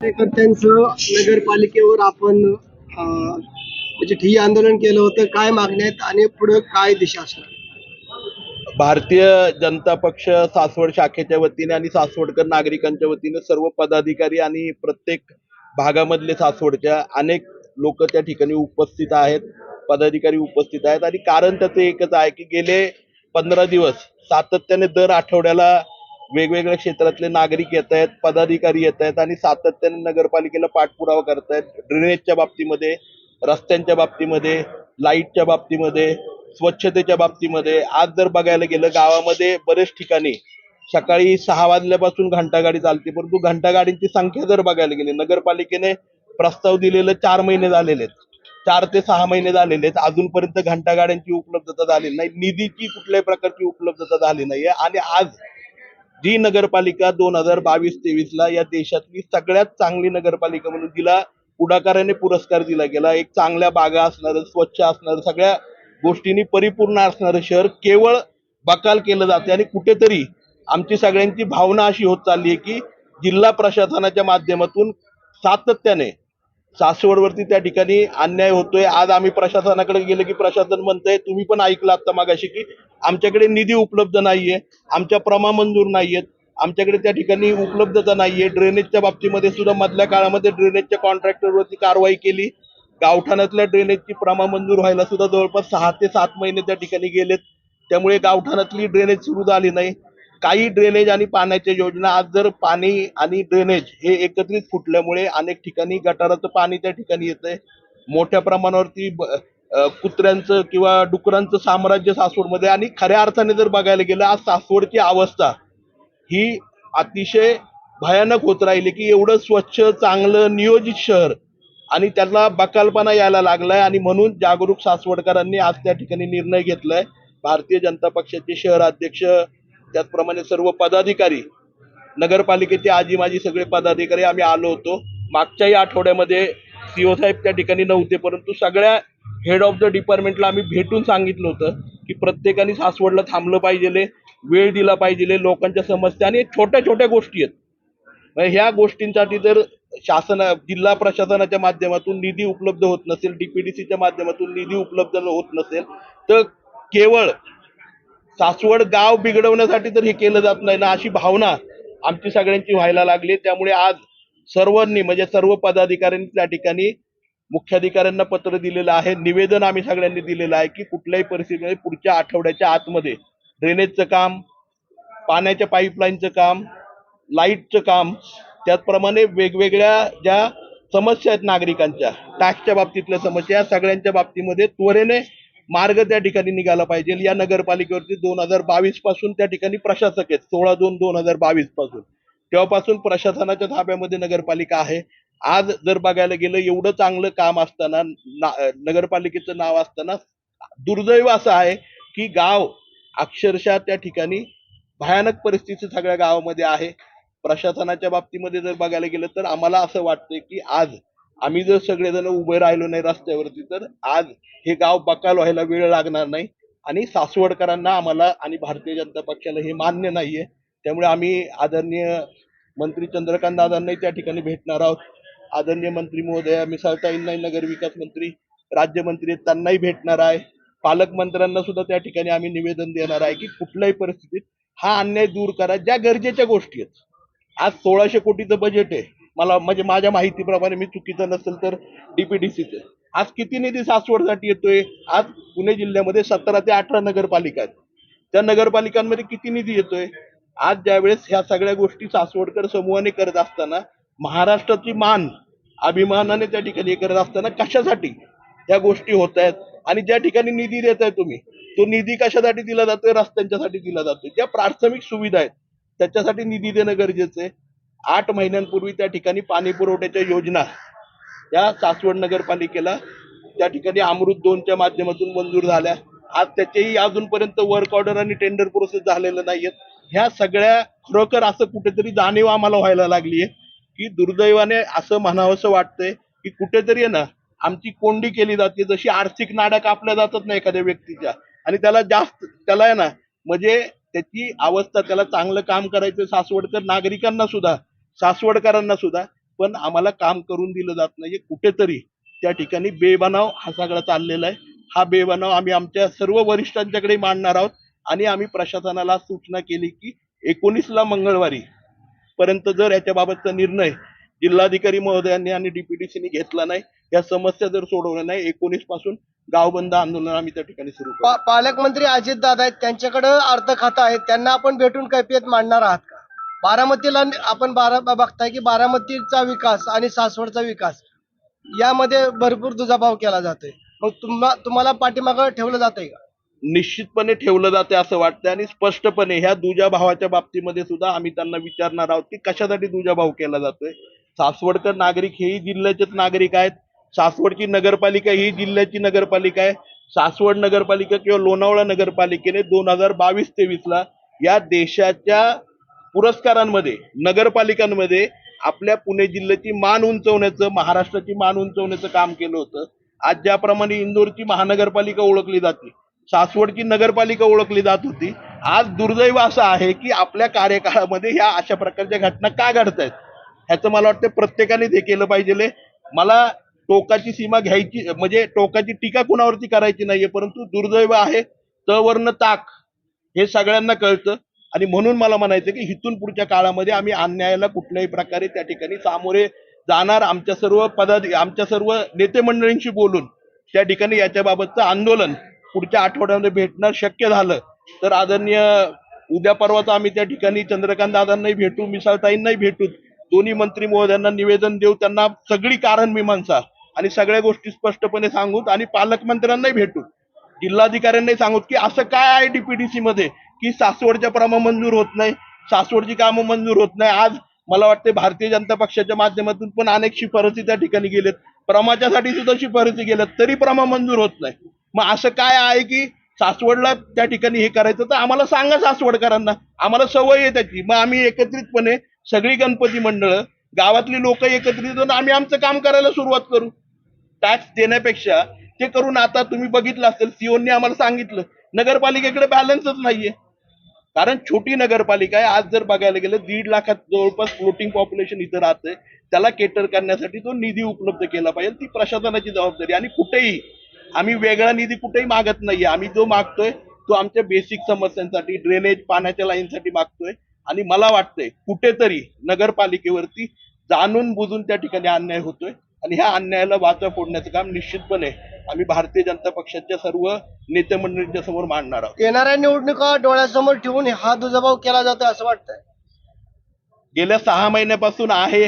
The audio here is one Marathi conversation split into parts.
कार्यकर्त्यांचं नगरपालिकेवर आपण म्हणजे ठिय्या आंदोलन केलं होतं. काय मागण्या आहेत आणि पुढे काय दिशा असणार? भारतीय जनता पक्ष सासवड शाखेच्या वतीने आणि सासवडकर नागरिकांच्या वतीने सर्व पदाधिकारी आणि प्रत्येक भागामधले सासवडच्या अनेक लोक त्या ठिकाणी उपस्थित आहेत. पदाधिकारी उपस्थित आहेत. आणि कारण त्याचं एकच आहे की गेले पंधरा दिवस सातत्याने दर आठवड्याला वेगवेगळ्या क्षेत्रातले नागरिक येत आहेत पदाधिकारी येत आहेत आणि सातत्याने नगरपालिकेला पाठपुरावा करत आहेत. ड्रेनेजच्या बाबतीमध्ये रस्त्यांच्या बाबतीमध्ये लाईटच्या बाबतीमध्ये स्वच्छतेच्या बाबतीमध्ये. आज जर बघायला गेलं गावामध्ये बरेच ठिकाणी सकाळी सहा वाजल्यापासून घंटागाडी चालते परंतु घंटागाडींची संख्या जर बघायला गेली नगरपालिकेने प्रस्ताव दिलेले चार महिने झालेले आहेत. चार ते सहा महिने झालेले आहेत. अजूनपर्यंत घंटागाड्यांची उपलब्धता झालेली नाही. निधीची कुठल्याही प्रकारची उपलब्धता झाली नाहीये. आणि आज जी नगरपालिका दोन हजार बावीस तेवीस ला या देशातली सगळ्यात चांगली नगरपालिका म्हणून जिला पुढाकाराने पुरस्कार दिला गेला. एक चांगल्या बागा असणारं स्वच्छ असणारं सगळ्या गोष्टींनी परिपूर्ण असणारं शहर केवळ बकाल केलं जाते आणि कुठेतरी आमची सगळ्यांची भावना अशी होत चालली आहे की जिल्हा प्रशासनाच्या माध्यमातून सातत्याने सासवडवरती त्या ठिकाणी अन्याय होतोय. आज आम्ही प्रशासनाकडे गेलो की प्रशासन म्हणतंय तुम्ही पण ऐकलं आता मागाशी की आमच्याकडे निधी उपलब्ध नाहीये आमच्या प्रमा मंजूर नाहीयेत आमच्याकडे त्या ठिकाणी उपलब्धता नाहीये. ड्रेनेजच्या बाबतीमध्ये सुद्धा मधल्या काळामध्ये ड्रेनेजच्या कॉन्ट्रॅक्टरवरती कारवाई केली. गावठाणातल्या ड्रेनेजची प्रमा मंजूर व्हायला सुद्धा जवळपास सहा ते सात महिने त्या ठिकाणी गेलेत. त्यामुळे गावठाणातली ड्रेनेज सुरू झाली नाही. काही ड्रेनेज आणि पाण्याच्या योजना आज जर पाणी आणि ड्रेनेज हे एकत्रित फुटल्यामुळे अनेक ठिकाणी गटाराचं पाणी त्या ठिकाणी येतंय. मोठ्या प्रमाणावरती ब- कुत्र्यांचं किंवा डुकरांचं साम्राज्य सासवडमध्ये आणि खऱ्या अर्थाने जर बघायला गेलं आज सासवडची अवस्था ही अतिशय भयानक होत राहिली की एवढं स्वच्छ चांगलं नियोजित शहर आणि त्याला बकालपणा यायला लागलाय आणि म्हणून जागरूक सासवडकरांनी आज त्या ठिकाणी निर्णय घेतलाय. भारतीय जनता पक्षाचे शहर अध्यक्ष त्याचप्रमाणे सर्व पदाधिकारी नगरपालिकेचे आजी माजी सगळे पदाधिकारी आम्ही आलो होतो. मागच्याही आठवड्यामध्ये सीओ साहेब त्या ठिकाणी नव्हते परंतु सगळ्या हेड ऑफ द डिपार्टमेंटला आम्ही भेटून सांगितलं होतं की प्रत्येकाने सासवडला थांबलं पाहिजे वेळ दिला पाहिजे लोकांच्या समस्या आणि छोट्या छोट्या गोष्टी आहेत. ह्या गोष्टींसाठी जर शासन जिल्हा प्रशासनाच्या माध्यमातून निधी उपलब्ध होत नसेल डीपीडीसीच्या माध्यमातून निधी उपलब्ध होत नसेल तर केवळ सासवड गाव बिघडवण्यासाठी तर हे केलं जात नाही ना अशी भावना आमची सगळ्यांची व्हायला लागली. त्यामुळे आज सर्वांनी म्हणजे सर्व पदाधिकाऱ्यांनी त्या ठिकाणी मुख्याधिकाऱ्यांना पत्र दिलेलं आहे. निवेदन आम्ही सगळ्यांनी दिलेलं आहे की कुठल्याही परिस्थितीमध्ये पुढच्या आठवड्याच्या आतमध्ये ड्रेनेजचं काम पाण्याच्या पाईपलाईनचं काम लाईटचं काम त्याचप्रमाणे वेगवेगळ्या ज्या समस्या आहेत नागरिकांच्या टॅक्सच्या बाबतीतल्या समस्या या सगळ्यांच्या बाबतीमध्ये त्वरेने मार्ग त्या ठिकाणी निघाला पाहिजे. या नगरपालिकेवरती दोन हजार बावीसपासून त्या ठिकाणी प्रशासक आहेत. सोळा दोन दोन हजार बावीसपासून. तेव्हापासून प्रशासनाच्या ताब्यामध्ये नगरपालिका आहे. आज जर बघायला गेलं एवढं चांगलं काम असताना नगरपालिकेचं नाव असताना दुर्दैव असं आहे की गाव अक्षरशः त्या ठिकाणी भयानक परिस्थिती सगळ्या गावामध्ये आहे. प्रशासनाच्या बाबतीमध्ये जर बघायला गेलं तर आम्हाला असं वाटतंय की आज आम्ही जर सगळेजण उभे राहिलो नाही रस्त्यावरती तर आज हे गाव बकाल व्हायला वेळ लागणार नाही. आणि सासवडकरांना आम्हाला आणि भारतीय जनता पक्षाला हे मान्य नाहीये. त्यामुळे आम्ही आदरणीय मंत्री चंद्रकांत दादांनाही त्या ठिकाणी भेटणार आहोत. आदरणीय मंत्री महोदया मिसाळताईंनाही नगर विकास मंत्री राज्यमंत्री आहेत त्यांनाही भेटणार आहे. पालकमंत्र्यांना सुद्धा त्या ठिकाणी आम्ही निवेदन देणार आहे की कुठल्याही परिस्थितीत हा अन्याय दूर करा ज्या गरजेच्या गोष्टी आहेत. आज सोळाशे कोटीचं बजेट आहे. मला म्हणजे माझ्या माहितीप्रमाणे मी चुकीचं नसेल तर डीपीडीसीचं आज किती निधी सासवडसाठी येतोय? आज पुणे जिल्ह्यामध्ये सतरा ते अठरा नगरपालिका आहेत. त्या नगरपालिकांमध्ये किती निधी येतोय? आज ज्यावेळेस ह्या सगळ्या गोष्टी सासवडकर समूहाने करत असताना महाराष्ट्राची मान अभिमानाने त्या ठिकाणी हे करत असताना कशासाठी या गोष्टी होत आहेत? आणि ज्या ठिकाणी निधी देत आहे तुम्ही तो निधी कशासाठी दिला जातोय? रस्त्यांच्यासाठी दिला जातोय. ज्या प्राथमिक सुविधा आहेत त्याच्यासाठी निधी देणं गरजेचं आहे. आठ महिन्यांपूर्वी त्या ठिकाणी पाणी पुरवठ्याच्या योजना या सासवड नगरपालिकेला त्या ठिकाणी अमृत दोनच्या माध्यमातून मंजूर झाल्या. आज त्याचेही अजूनपर्यंत वर्क ऑर्डर आणि टेंडर प्रोसेस झालेलं नाहीयेत ह्या सगळ्या खरोखर असं कुठेतरी जाणीव आम्हाला व्हायला लागली आहे की दुर्दैवाने असं म्हणावंसं वाटतंय की कुठेतरी आहे ना आमची कोंडी केली जाते. जशी आर्थिक नाड्या कापल्या जातात ना एखाद्या व्यक्तीच्या आणि त्याला जास्त त्याला आहे ना म्हणजे त्याची अवस्था त्याला चांगलं काम करायचं सासवडकर नागरिकांना सुद्धा सासवडकरांना सुद्धा. पण आम्हाला काम करून दिलं जात नाही कुठेतरी त्या ठिकाणी बेबनाव हा सगळा चाललेला आहे. हा बेबनाव आम्ही आमच्या सर्व वरिष्ठांच्याकडे मांडणार आहोत. आणि आम्ही प्रशासनाला सूचना केली की एकोणीसला मंगळवारी पर्यंत जर याच्याबाबतचा निर्णय जिल्हाधिकारी महोदयांनी आणि डीपीडीसीनी घेतला नाही या समस्या जर सोडवल्या नाही एकोणीसपासून गावबंद आंदोलन आम्ही त्या ठिकाणी सुरू पा- पालकमंत्री अजित दादा आहेत त्यांच्याकडे अर्थ खाता आहेत. त्यांना आपण भेटून कैफियत मांडणार आहात का? बारामतीला आपण बारा बघताय की बारामतीचा विकास आणि सासवडचा विकास यामध्ये भरपूर दुजाभाव केला जातोय. मग तुम्हा तुम्हाला पाठीमागं ठेवलं जातंय का? निश्चितपणे ठेवलं जाते असं वाटतं आणि स्पष्टपणे ह्या दुजा भावाच्या बाबतीमध्ये सुद्धा आम्ही त्यांना विचारणार आहोत की कशासाठी दुजा भाव केला जातोय. सासवडकर नागरिक हेही जिल्ह्याचेच नागरिक आहेत. सासवडची नगरपालिका ही जिल्ह्याची नगरपालिका आहे. सासवड नगरपालिका किंवा लोणावळा नगरपालिकेने दोन हजार बावीस तेवीसला या देशाच्या पुरस्कारांमध्ये नगरपालिकांमध्ये आपल्या पुणे जिल्ह्याची मान उंचवण्याचं महाराष्ट्राची मान उंचवण्याचं काम केलं होतं. आज ज्याप्रमाणे इंदोरची महानगरपालिका ओळखली जाते सासवडची नगरपालिका ओळखली जात होती आज दुर्दैव असं आहे की आपल्या कार्यकाळामध्ये ह्या अशा प्रकारच्या घटना का घडत आहेत ह्याचं मला वाटतं प्रत्येकाने ते केलं पाहिजे मला टोकाची सीमा घ्यायची म्हणजे टोकाची टीका कुणावरती करायची नाहीये परंतु दुर्दैव आहे तवर्ण ताक हे सगळ्यांना कळतं. आणि म्हणून मला म्हणायचं की इथून पुढच्या काळामध्ये आम्ही अन्यायाला कुठल्याही प्रकारे त्या ठिकाणी सामोरे जाणार. आमच्या सर्व पदाधिक आमच्या सर्व नेते मंडळींशी बोलून त्या ठिकाणी याच्याबाबतचं आंदोलन पुढच्या आठवड्यामध्ये भेटणं शक्य झालं. तर आदरणीय उद्या परवाचा आम्ही त्या ठिकाणी चंद्रकांत दादांनाही भेटू मिसाळताईंनाही भेटू. दोन्ही मंत्री महोदयांना निवेदन देऊ त्यांना सगळी कारण मीमांसा आणि सगळ्या गोष्टी स्पष्टपणे सांगूत आणि पालकमंत्र्यांनाही भेटू. जिल्हाधिकाऱ्यांनाही सांगूत की असं काय आहे डीपीडीसी मध्ये? की सासवडच्या प्रमा मंजूर होत नाही. सासवडची कामं मंजूर होत नाही. आज मला वाटते भारतीय जनता पक्षाच्या माध्यमातून पण अनेक शिफारसी त्या ठिकाणी गेलेत. प्रमाच्यासाठी सुद्धा शिफारसी गेल्यात तरी प्रमा मंजूर होत नाही. मग असं काय आहे की सासवडला त्या ठिकाणी हे करायचं? तर आम्हाला सांगा सासवडकरांना. आम्हाला सवय आहे त्याची. मग आम्ही एकत्रितपणे सगळी गणपती मंडळ गावातली लोक एकत्रित आम्ही आमचं काम करायला सुरुवात करू. टॅक्स देण्यापेक्षा ते करून आता तुम्ही बघितलं असेल सीओनी आम्हाला सांगितलं नगरपालिकेकडे बॅलन्सच नाहीये. कारण छोटी नगरपालिका आहे. आज जर बघायला गेलं दीड लाखात जवळपास फ्लोटिंग पॉप्युलेशन इथं राहतंय. त्याला केटर करण्यासाठी तो निधी उपलब्ध केला पाहिजे. ती प्रशासनाची जबाबदारी आणि कुठेही आम्ही वेगळा निधी कुठेही मागत नाहीये. आम्ही जो मागतोय तो आमच्या बेसिक समस्यांसाठी ड्रेनेज पाण्याच्या लाईनसाठी मागतोय. आणि मला वाटतंय कुठेतरी नगरपालिकेवरती जाणून बुजून त्या ठिकाणी अन्याय होतोय. आणि ह्या अन्यायाला वाचा फोडण्याचं काम निश्चितपणे आम्ही भारतीय जनता पक्षाच्या सर्व नेते मंडळींच्या समोर मांडणार आहोत. येणाऱ्या निवडणुका डोळ्यासमोर ठेवून हा दुजाभाव केला जातोय असं वाटतंय. गेल्या सहा महिन्यापासून आहे.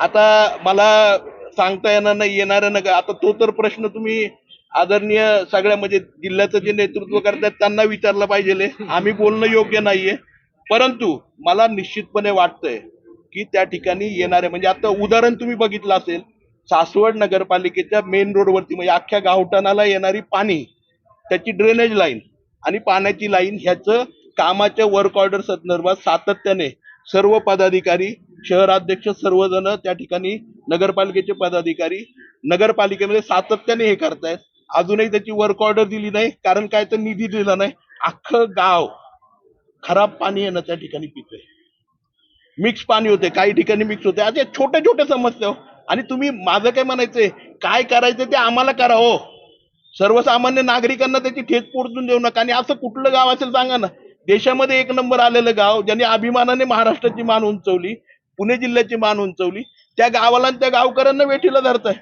आता मला सांगता येणार नाही येणारं नका. आता तो तर प्रश्न तुम्ही आदरणीय सगळ्या म्हणजे जिल्ह्याचं जे नेतृत्व करतात त्यांना विचारलं पाहिजे आम्ही बोलणं योग्य नाहीये. परंतु मला निश्चितपणे वाटतंय की त्या ठिकाणी येणारे म्हणजे आता उदाहरण तुम्ही बघितलं असेल सासवड नगरपालिकेच्या मेन रोडवरती म्हणजे अख्ख्या गावठाणाला येणारी पाणी त्याची ड्रेनेज लाईन आणि पाण्याची लाईन ह्याचं कामाच्या वर्क ऑर्डर संदर्भात सातत्याने सर्व पदाधिकारी शहराध्यक्ष सर्वजण त्या ठिकाणी नगरपालिकेचे पदाधिकारी नगरपालिकेमध्ये सातत्याने हे करतायत. अजूनही त्याची वर्क ऑर्डर दिली नाही कारण काय तर निधी दिला नाही. अख्खं गाव खराब पाणी आहे ना त्या ठिकाणी पितंय. मिक्स पाणी होते काही ठिकाणी मिक्स होते अशा छोट्या छोट्या समस्या हो. आणि तुम्ही माझं काय म्हणायचंय? काय करायचं ते आम्हाला करा हो. सर्वसामान्य नागरिकांना त्याची ठेच पोचून देऊ नका. आणि असं कुठलं गाव असेल सांगा ना. देशामध्ये एक नंबर आलेलं गाव ज्यांनी अभिमानाने महाराष्ट्राची मान उंचवली पुणे जिल्ह्याची मान उंचवली त्या गावाला त्या गावकऱ्यांना वेठीला धरताय.